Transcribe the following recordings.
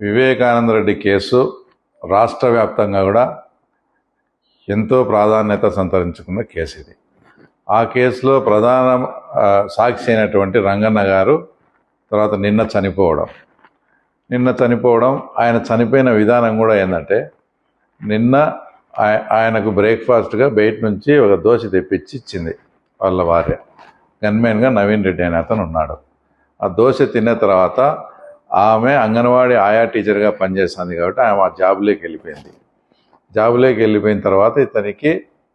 Vivekananda Reddy case రాష్ట్ర వ్యాప్తంగా కూడా ఎంతో ప్రాధాన్యత సంతరించుకున్న కేసు ఇది. ఆ కేసులో ప్రధాన సాక్షి అయినటువంటి రంగన్న గారు తర్వాత నిన్న చనిపోవడం. నిన్న చనిపోవడం ఆయన చనిపోయిన విధానం కూడా ఏంటంటే నిన్న ఆయ- ఆయనకు బ్రేక్ఫాస్ట్గా బయట నుంచి ఒక దోశ తెప్పించి ఇచ్చింది వాళ్ళ భార్య. గన్మెన్గా నవీన్ రెడ్డి అనే అతను ఉన్నాడు. ఆ దోశ తిన్న తర్వాత ఆమె అంగన్వాడీ ఆయా టీచర్గా పనిచేస్తుంది కాబట్టి ఆమె ఆ జాబ్లోకి వెళ్ళిపోయింది. జాబ్లోకి వెళ్ళిపోయిన తర్వాత ఇతనికి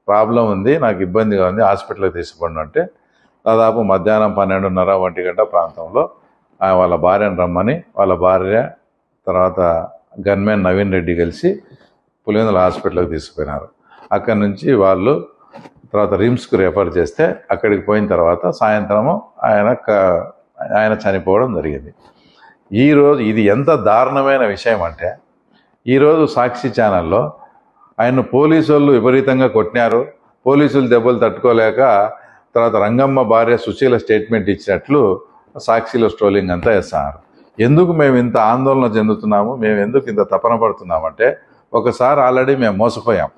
ప్రాబ్లం ఉంది నాకు ఇబ్బందిగా ఉంది హాస్పిటల్కి తీసుకుపోండి అంటే దాదాపు మధ్యాహ్నం పన్నెండున్నర ఒంటి గంట ప్రాంతంలో ఆమె వాళ్ళ భార్యను రమ్మని వాళ్ళ భార్య తర్వాత గన్మెన్ నవీన్ రెడ్డి కలిసి పులివెందుల హాస్పిటల్కి తీసుకుపోయినారు. అక్కడి నుంచి వాళ్ళు తర్వాత రిమ్స్కు రెఫర్ చేస్తే అక్కడికి పోయిన తర్వాత సాయంత్రము ఆయన ఆయన చనిపోవడం జరిగింది. ఈరోజు ఇది ఎంత దారుణమైన విషయం అంటే ఈరోజు సాక్షి ఛానల్లో ఆయన్ను పోలీసు వాళ్ళు విపరీతంగా కొట్టినారు. పోలీసులు దెబ్బలు తట్టుకోలేక తర్వాత రంగమ్మ భార్య సుశీల స్టేట్మెంట్ ఇచ్చినట్లు సాక్షిలో స్ట్రోలింగ్ అంతా వేస్తున్నారు. ఎందుకు మేము ఇంత ఆందోళన చెందుతున్నాము? మేము ఎందుకు ఇంత తపన పడుతున్నామంటే ఒకసారి ఆల్రెడీ మేము మోసపోయాం.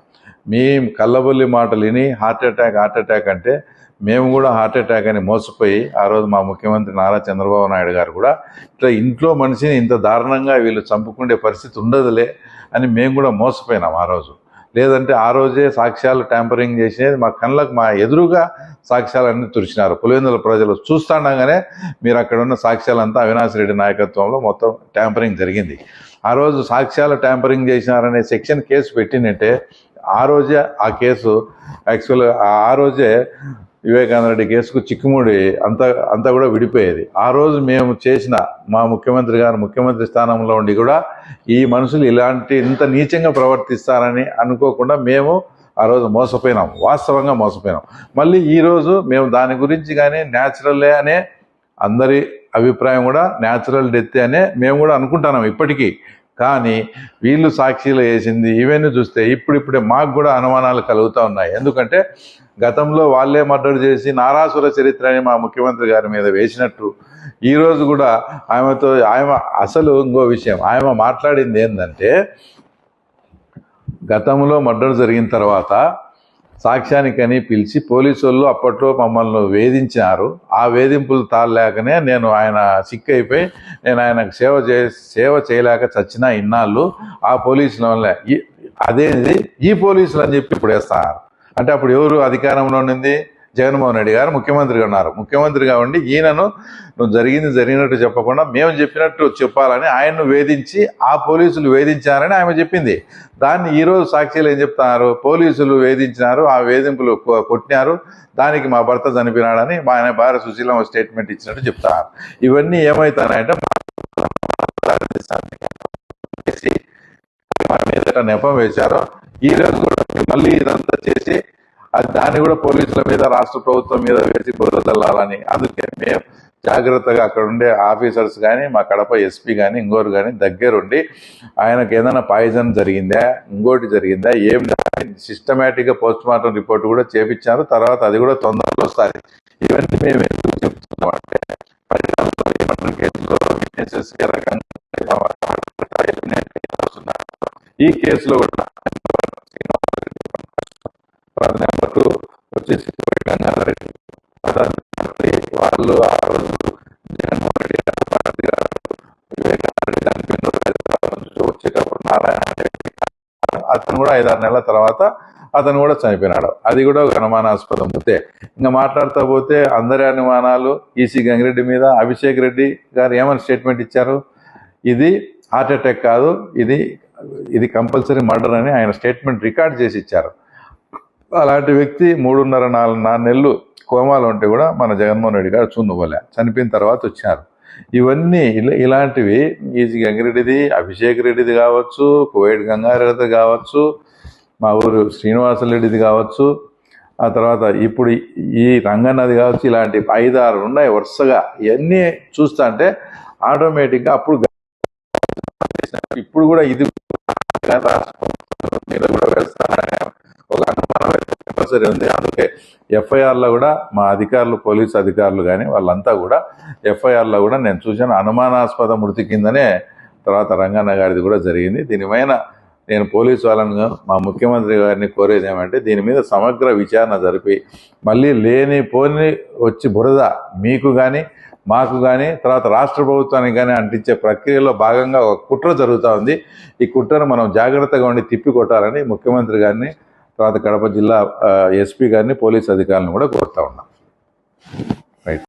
మేము కళ్ళబొల్లి మాటలు విని హార్ట్ అటాక్ హార్ట్ అటాక్ అంటే మేము కూడా హార్ట్ అటాక్ అని మోసపోయి ఆ రోజు మా ముఖ్యమంత్రి నారా చంద్రబాబు నాయుడు గారు కూడా ఇట్లా ఇంట్లో మనిషిని ఇంత దారుణంగా వీళ్ళు చంపుకునే పరిస్థితి ఉండదులే అని మేము కూడా మోసపోయినాం ఆ రోజు. లేదంటే ఆ రోజే సాక్ష్యాలు ట్యాంపరింగ్ చేసేది మా కళ్ళకు మా ఎదురుగా సాక్ష్యాలన్నీ తుడిచినారు. పులివెందుల ప్రజలు చూస్తుండగానే మీరు అక్కడ ఉన్న సాక్ష్యాలంతా అవినాష్ రెడ్డి నాయకత్వంలో మొత్తం ట్యాంపరింగ్ జరిగింది. ఆ రోజు సాక్ష్యాలు ట్యాంపరింగ్ చేసినారనే సెక్షన్ కేసు పెట్టినట్టే ఆ రోజే ఆ కేసు యాక్చువల్గా ఆ రోజే వివేకానంద రెడ్డి కేసుకు చిక్కుముడి అంతా అంతా కూడా విడిపోయేది. ఆ రోజు మేము చేసిన మా ముఖ్యమంత్రి గారు ముఖ్యమంత్రి స్థానంలో ఉండి కూడా ఈ మనుషులు ఇలాంటి ఇంత నీచంగా ప్రవర్తిస్తారని అనుకోకుండా మేము ఆ రోజు మోసపోయినాం. వాస్తవంగా మోసపోయినాం. మళ్ళీ ఈరోజు మేము దాని గురించి కానీ న్యాచురల్లే అనే అందరి అభిప్రాయం కూడా న్యాచురల్ డెత్ అనే మేము కూడా అనుకుంటున్నాం ఇప్పటికీ. కానీ వీళ్ళు సాక్షిలు వేసింది ఇవన్నీ చూస్తే ఇప్పుడిప్పుడే మాకు కూడా అనుమానాలు కలుగుతూ ఉన్నాయి. ఎందుకంటే గతంలో వాళ్ళే మర్డర్ చేసి నారాసుర చరిత్ర అని మా ముఖ్యమంత్రి గారి మీద వేసినట్టు ఈరోజు కూడా ఆమెతో ఆమె అసలు ఇంకో విషయం ఆమె మాట్లాడింది ఏంటంటే గతంలో మర్డర్ జరిగిన తర్వాత సాక్ష్యానికని పిలిచి పోలీసు వాళ్ళు అప్పట్లో మమ్మల్ని వేధించినారు. ఆ వేధింపులు తాళలేకనే నేను ఆయన సిక్ అయిపోయి నేను ఆయనకు సేవ చే సేవ చేయలేక చచ్చిన ఇన్నాళ్ళు ఆ పోలీసుల వల్ల. ఈ- ఈ పోలీసులు అని చెప్పి ఇప్పుడు వేస్తున్నారు అంటే అప్పుడు ఎవరు అధికారంలో ఉండింది? జగన్మోహన్ రెడ్డి గారు ముఖ్యమంత్రిగా ఉన్నారు ముఖ్యమంత్రిగా ఉండి ఈయనను నువ్వు జరిగింది జరిగినట్టు చెప్పకుండా మేము చెప్పినట్టు చెప్పాలని ఆయన్ను వేధించి ఆ పోలీసులు వేధించారని ఆమె చెప్పింది దాన్ని ఈరోజు సాక్షిలు ఏం చెప్తున్నారు పోలీసులు వేధించినారు ఆ వేధింపులు కొట్టినారు దానికి మా భర్త చనిపోయినాడని మా ఆయన భార్య సుశీలమ్మ స్టేట్మెంట్ ఇచ్చినట్టు చెప్తున్నారు ఇవన్నీ ఏమవుతాయంటే మన మీద నెపం వేశారో ఈ రోజు కూడా మళ్ళీ ఇదంతా చేసి అది దాన్ని కూడా పోలీసుల మీద రాష్ట్ర ప్రభుత్వం మీద వేసి బురదల్లాలని అందుకే మేము జాగ్రత్తగా అక్కడ ఉండే ఆఫీసర్స్ కానీ మా కడప ఎస్పీ కానీ ఇంకోరు కానీ దగ్గరుండి ఆయనకు ఏదైనా పాయిజన్ జరిగిందా ఇంకోటి జరిగిందా ఏం సిస్టమేటిక్గా పోస్ట్ మార్టం రిపోర్ట్ కూడా చేపించారు. తర్వాత అది కూడా తొందరలో వస్తాయి ఇవన్నీ మేము ఎందుకు చెప్తున్నాం అంటే కేసులో ఏ రకంగా ఈ కేసులో కూడా వచ్చేసి వాళ్ళు ఆ రోజు జగన్మోహన్ రెడ్డి గారు, భారతి గారు, వివేకానంద రెడ్డి చనిపోయిన రోజు వచ్చేటప్పుడు నారాయణ రెడ్డి అతను కూడా ఐదారు నెలల తర్వాత అతను కూడా చనిపోయినాడు. అది కూడా ఒక అనుమానాస్పదం పోతే ఇంకా మాట్లాడుతూ పోతే అందరి అనుమానాలు ఈసీ గంగిరెడ్డి మీద అభిషేక్ రెడ్డి గారు ఏమైనా స్టేట్మెంట్ ఇచ్చారు? ఇది హార్ట్ అటాక్ కాదు ఇది ఇది కంపల్సరీ మర్డర్ అని ఆయన స్టేట్మెంట్ రికార్డ్ చేసి ఇచ్చారు. అలాంటి వ్యక్తి మూడున్నర నాలుగు నాలుగు నెలలు కోమాలో ఉంటే కూడా మన జగన్మోహన్ రెడ్డి గారు చూందుకోలే చనిపోయిన తర్వాత వచ్చారు. ఇవన్నీ ఇలా- ఇలాంటివి ఈజీ గంగిరెడ్డిది అభిషేక్ రెడ్డిది కావచ్చు కువైట్ గంగారెడ్డిది కావచ్చు మా ఊరు శ్రీనివాసరెడ్డిది కావచ్చు ఆ తర్వాత ఇప్పుడు ఈ రంగన్నది కావచ్చు ఇలాంటి ఐదు ఆరు ఉన్నాయి వరుసగా. ఇవన్నీ చూస్తా అంటే ఆటోమేటిక్గా అప్పుడు ఇప్పుడు కూడా ఇది కూడా కంపల్సరీ ఉంది. అందుకే ఎఫ్ఐఆర్లో కూడా మా అధికారులు పోలీసు అధికారులు కానీ వాళ్ళంతా కూడా ఎఫ్ఐఆర్లో కూడా నేను చూశాను. అనుమానాస్పద మృతి కిందనే తర్వాత రంగన్న గారిది కూడా జరిగింది. దీనిపైన నేను పోలీసు వాళ్ళను మా ముఖ్యమంత్రి గారిని కోరేది ఏమంటే దీని మీద సమగ్ర విచారణ జరిపి మళ్ళీ లేని పోని వచ్చి బురద మీకు కానీ మాకు కానీ తర్వాత రాష్ట్ర ప్రభుత్వానికి కానీ అంటించే ప్రక్రియలో భాగంగా ఒక కుట్ర జరుగుతూ ఉంది. ఈ కుట్రను మనం జాగ్రత్తగా ఉండి తిప్పి కొట్టాలని ముఖ్యమంత్రి గారిని తర్వాత కడప జిల్లా ఎస్పీ గారిని పోలీస్ అధికారులను కూడా కోరుతా ఉన్నాం.